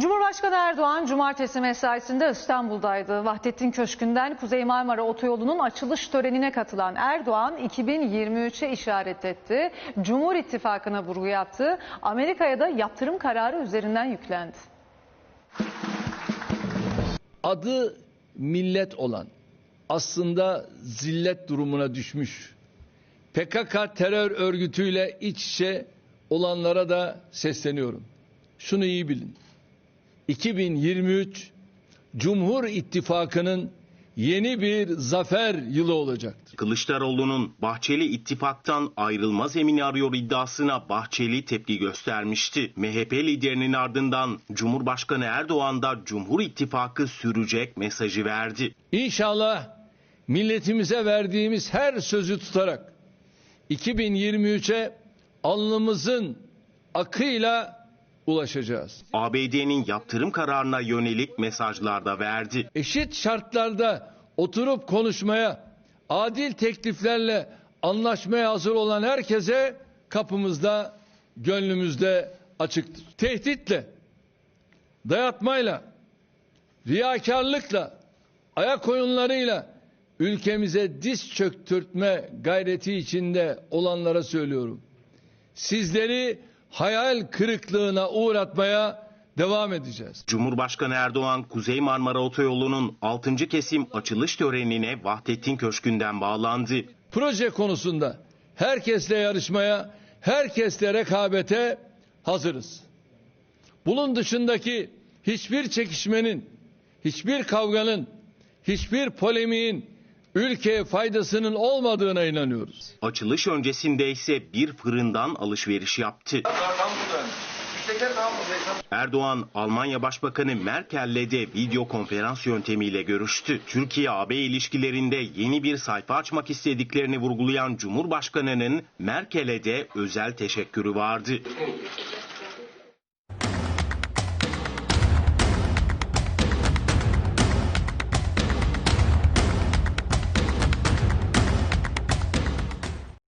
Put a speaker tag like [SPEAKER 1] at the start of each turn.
[SPEAKER 1] Cumhurbaşkanı Erdoğan cumartesi mesaisinde İstanbul'daydı. Vahdettin Köşkü'nden Kuzey Marmara Otoyolu'nun açılış törenine katılan Erdoğan 2023'e işaret etti. Cumhur İttifakı'na vurgu yaptı. Amerika'ya da yaptırım kararı üzerinden yüklendi.
[SPEAKER 2] adı millet olan aslında zillet durumuna düşmüş PKK terör örgütüyle iç içe olanlara da sesleniyorum. Şunu iyi bilin. 2023 Cumhur İttifakı'nın yeni bir zafer yılı olacaktır.
[SPEAKER 3] Kılıçdaroğlu'nun Bahçeli ittifaktan ayrılma zemini arıyor iddiasına Bahçeli tepki göstermişti. MHP liderinin ardından Cumhurbaşkanı Erdoğan da Cumhur İttifakı sürecek mesajı verdi.
[SPEAKER 2] İnşallah milletimize verdiğimiz her sözü tutarak 2023'e alnımızın akıyla ulaşacağız.
[SPEAKER 3] ABD'nin yaptırım kararına yönelik mesajlar da verdi.
[SPEAKER 2] eşit şartlarda oturup konuşmaya, adil tekliflerle anlaşmaya hazır olan herkese kapımızda, gönlümüzde açıktır. Tehditle, dayatmayla, riyakarlıkla, ayak oyunlarıyla ülkemize diz çöktürtme gayreti içinde olanlara söylüyorum. Sizleri hayal kırıklığına uğratmaya devam edeceğiz.
[SPEAKER 3] Cumhurbaşkanı Erdoğan Kuzey Marmara Otoyolu'nun 6. kesim açılış törenine Vahdettin Köşkü'nden bağlandı.
[SPEAKER 2] proje konusunda herkesle yarışmaya, herkesle rekabete hazırız. Bunun dışındaki hiçbir çekişmenin, hiçbir kavganın, hiçbir polemiğin ülkeye faydasının olmadığına inanıyoruz.
[SPEAKER 3] Açılış öncesinde ise bir fırından alışveriş yaptı. Erdoğan, Almanya Başbakanı Merkel'le de video konferans yöntemiyle görüştü. Türkiye-AB ilişkilerinde yeni bir sayfa açmak istediklerini vurgulayan Cumhurbaşkanı'nın Merkel'e de özel teşekkürü vardı.